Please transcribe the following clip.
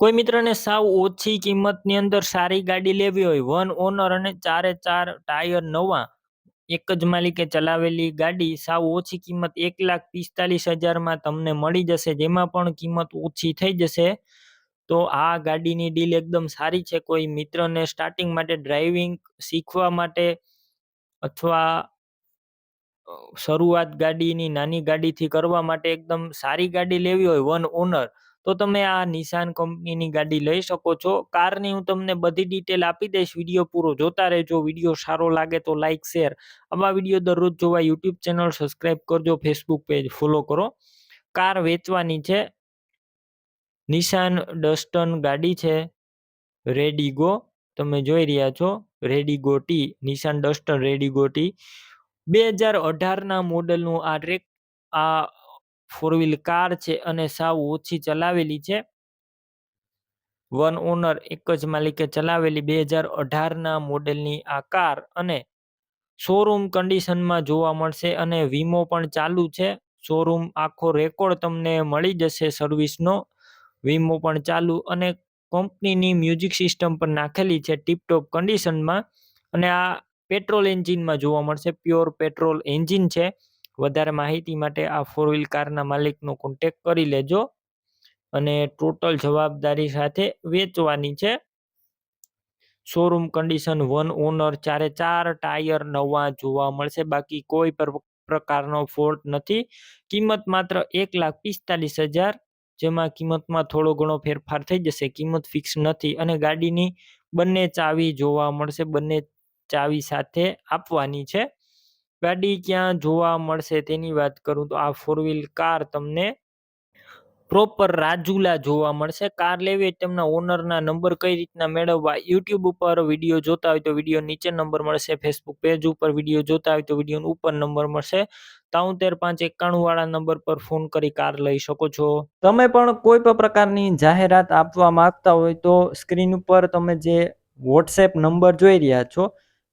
કોઈ મિત્રને સાવ ઓછી કિંમતની અંદર સારી ગાડી લેવી હોય, વન ઓનર અને ચારે ચાર ટાયર નવા, એક જ માલિકે ચલાવેલી ગાડી, સાવ ઓછી કિંમત એક લાખ પિસ્તાલીસ હજારમાં તમને મળી જશે, જેમાં પણ કિંમત ઓછી થઈ જશે. તો આ ગાડીની ડીલ એકદમ સારી છે. કોઈ મિત્રને સ્ટાર્ટિંગ માટે ડ્રાઇવિંગ શીખવા માટે અથવા શરૂઆત ગાડીની નાની ગાડીથી કરવા માટે એકદમ સારી ગાડી લેવી હોય, વન ઓનર તો તમે આ નિશાન કંપનીની ગાડી લઈ શકો છો. કારની હું તમને બધી ડિટેલ આપી દઈશ. વીડિયો પૂરો જોતા રહેજો. વીડિયો સારો લાગે તો લાઈક શેર આવા વીડિયો દરરોજ જોવા યુટ્યુબ ચેનલ સબસ્ક્રાઈબ કરજો. ફેસબુક પેજ ફોલો કરો. કાર વેચવાની છે. નિશાન ડસ્ટન ગાડી છે. રેડિગો તમે જોઈ રહ્યા છો. રેડિગો ટી નિશાન ડસ્ટન રેડિગો ટી બે હજાર અઢારના મોડલનું આ ટ્રેક આ ફોર વ્હીલ કાર છે અને સાવ ઓછી ચલાવેલી છે. વન ઓનર એક જ માલિકે ચલાવેલી બે હજાર અઢારના મોડેલની આ કાર અને શોરૂમ કન્ડિશનમાં જોવા મળશે અને વીમો પણ ચાલુ છે. શોરૂમ આખો રેકોર્ડ તમને મળી જશે સર્વિસનો. વીમો પણ ચાલુ અને કંપનીની મ્યુઝિક સિસ્ટમ પણ નાખેલી છે ટીપટોપ કન્ડિશનમાં. અને આ પેટ્રોલ એન્જિનમાં જોવા મળશે. પ્યોર પેટ્રોલ એન્જિન છે. વધારે માહિતી માટે આ ફોર વ્હીલ કારના માલિકનો કોન્ટેક કરી લેજો અને ટોટલ જવાબદારી સાથે વેચવાની છે. શોરૂમ કન્ડિશન વન ઓનર ચારે ચાર ટાયર નવા જોવા મળશે. બાકી કોઈ પર- પ્રકારનો ફોલ્ટ નથી. કિંમત માત્ર એક લાખ પિસ્તાલીસ હજાર, જેમાં કિંમતમાં થોડો ઘણો ફેરફાર થઈ જશે. કિંમત ફિક્સ નથી અને ગાડીની બંને ચાવી જોવા મળશે. બંને ચાવી સાથે આપવાની છે. ગાડી ક્યાં જોવા મળશે તેની વાત કરું તો આ ફોર વ્હીલ કાર તમને પ્રોપર રાજુલા જોવા મળશે. કાર લેવી તેમના ઓનરના નંબર કઈ રીતના મેળવવા યુટ્યુબ ઉપર વીડિયો જોતા હોય તો વીડિયો નીચે નંબર મળશે. ફેસબુક પેજ ઉપર વીડિયો જોતા હોય તો વીડિયો ઉપર નંબર મળશે. તાઉતેર પાંચ એકાણું વાળા નંબર પર ફોન કરી કાર લઈ શકો છો. તમે પણ કોઈ પણ પ્રકારની જાહેરાત આપવા માંગતા હોય તો સ્ક્રીન ઉપર તમે જે વોટ્સએપ નંબર જોઈ રહ્યા છો